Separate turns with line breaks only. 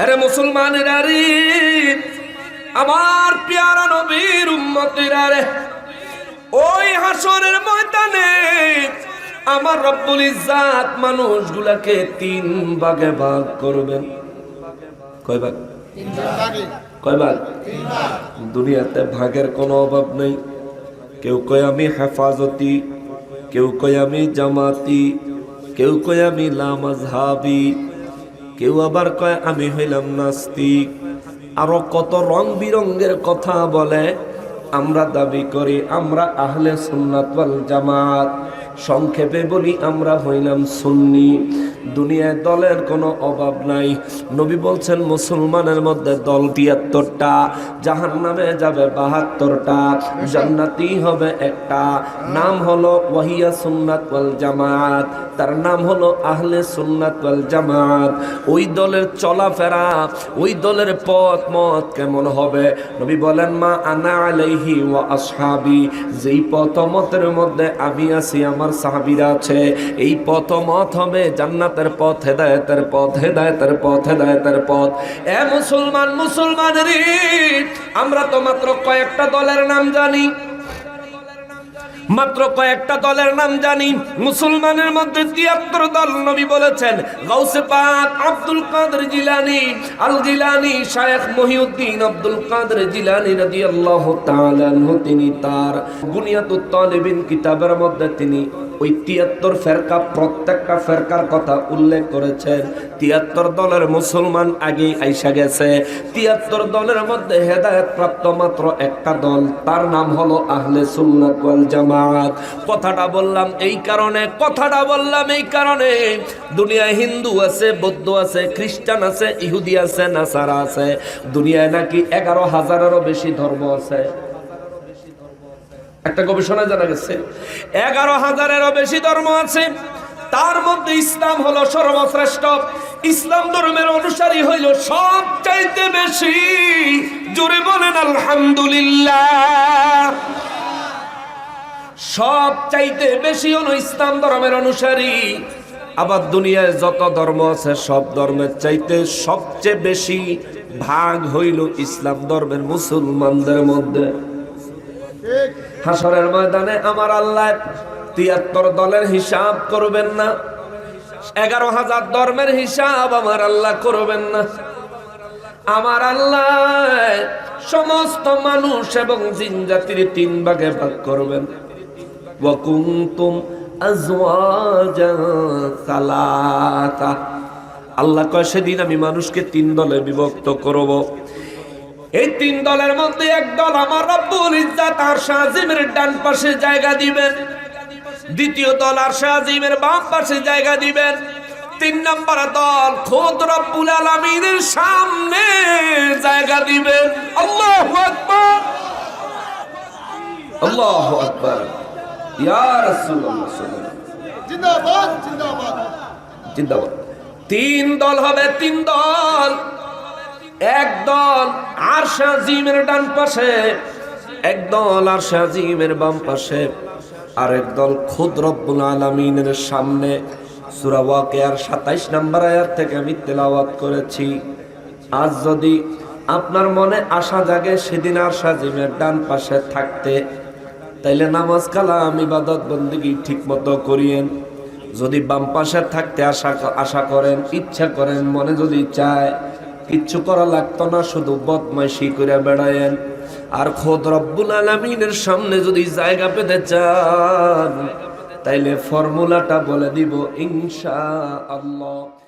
আরে মুসলমানের আরে আমার পেয়ারা নবীর উম্মতের আরে ওই হাসরের ময়দানে আমার রব্বুল ইজ্জাত মানুষগুলাকে তিন ভাগে ভাগ করবেন। কয় ভাগ? কয় ভাগ? দুনিয়াতে ভাগের কোনো অভাব নেই। কেউ কয় আমি হেফাজতি, কেউ কয় আমি জামাতি, কেউ কয় আমি লামাজহাবি কেউ আবার কয়, আমি হইলাম নাস্তিক। আরও কত রং বিরঙ্গের কথা বলে, আমরা দাবি করি, আমরা আহলে সুন্নাত জামাত। সংক্ষেপে বলি, আমরা হইলাম সুন্নি। দুনিয়ায় দলের কোনো অভাব নাই। নবী বলছেন, মুসলমানের মধ্যে দল তিয়াত্তরটা জাহান নামে যাবে বাহাত্তরটা, জান্নাতি হবে একটা। নাম হলো ওয়াহিয়া সুন্নাত ওয়াল জামাত। তার নাম হলো আহলে সুন্নাত ওয়াল জামাত। ওই দলের চলাফেরা, ওই দলের পথ মত কেমন হবে? নবী বলেন, মা আনা আলাইহি ওয়া আসহাবি। যেই পথ মতের মধ্যে আমি আছি, আমার সাহাবীরা আছে। এই পথ মত হবে জান্নাতের পথ, হেদায়েতের পথ হেদায়েতের পথ হেদায়েতের পথ। এ মুসলমান মুসলমান রে আমরা তো মাত্র কয়েকটা দলের নাম জানি। মাত্র কয়েকটা দলের নাম জানি। মুসলমানের মধ্যে তিয়াত্তর দল নবী বলেছেন। গাউসে পাক, আব্দুল কাদের জিলানি, আল জিলানি, শায়েখ মহিউদ্দিন আব্দুল কাদের জিলানি তাআলা আনহু, তিনি তার বুনিয়াতুত তালিবিন কিতাবের মধ্যে তিনি ওই তিয়াত্তর ফেরকা, প্রত্যেকটা ফেরকার কথা উল্লেখ করেছেন তিয়াত্তর দলের মুসলমান আগে আইসা গেছে। তিয়াত্তর দলের মধ্যে হেদায়ত প্রাপ্ত মাত্র একটা দল, তার নাম হলো আহলে সুন্নাত জামাত। কথাটা বললাম এই কারণে, কথাটা বললাম এই কারণে। দুনিয়ায় হিন্দু আছে, বৌদ্ধ আছে, খ্রিস্টান আছে, ইহুদি আছে, নাসারা আছে। দুনিয়ায় নাকি এগারো হাজারেরও বেশি ধর্ম আছে। একটা গবেষণায় জানা গেছে, এগারো হাজারেরও বেশি ধর্ম আছে। তার মধ্যে ইসলাম হলো সর্বশ্রেষ্ঠ। ইসলাম ধর্মের অনুসারী হইল সব চাইতে বেশি। জোরে বলেন, আলহামদুলিল্লাহ। সব চাইতে বেশি হলো ইসলাম ধর্মের অনুসারী। আবার দুনিয়ায় যত ধর্ম আছে, সব ধর্মের চাইতে সবচেয়ে বেশি ভাগ হইল ইসলাম ধর্মের মুসলমানদের মধ্যে। হাসরের ময়দানে আমার আল্লাহ তিয়াত্তর দলের হিসাব করবেন না। এগারো হাজার ধর্মের হিসাব আমার আল্লাহ করবেন না। আমার আল্লাহ সমস্ত মানুষ এবং জিন জাতির তিন ভাগে ভাগ করবেন। ওয়াকুন্তুম আল্লাহ কয়, সেদিন আমি মানুষকে তিন দলে বিভক্ত করব। এই তিন দলের মধ্যে এক দল আমার রব্বুল ইজ্জাত আর শাহজিমের ডান পাশে জায়গা দিবেন। দ্বিতীয় দল আর শাহজিমের বাম পাশে জায়গা দিবেন। তিন নম্বর দল খোদ রব্বুল আলামিনের সামনে জায়গা দিবেন। আল্লাহু আকবার। আল্লাহু আকবার। ইয়া রাসূলুল্লাহ
জিন্দাবাদ জিন্দাবাদ।
জিন্দাবাদ। তিন দল হবে তিন দল। এক দল আর শাহিমের ডান পাশে এক দল আর শাহিমের বাম পাশে আর একদল খুদ আলমিনের সামনে। সূরা ওয়াকিয়ার 27 নম্বর আয়ার থেকে আমি তেলাওয়াত করেছি। আজ যদি আপনার মনে আশা জাগে সেদিন আর শাহিমের ডান পাশে থাকতে, তাইলে নামাজ কালাম, ইবাদত বন্দিগি ঠিক মতো করিয়েন। যদি বাম পাশে থাকতে আশা আশা করেন, ইচ্ছা করেন, মনে যদি চায় কিচ্ছু করা লাগতো না, শুধু বদমাইশি করে বেড়ায়েন। আর খোদ রব্বুল আলমিনের সামনে যদি জায়গা পেতে চান, তাইলে ফর্মুলাটা বলে দিব ইনশা আল্লাহ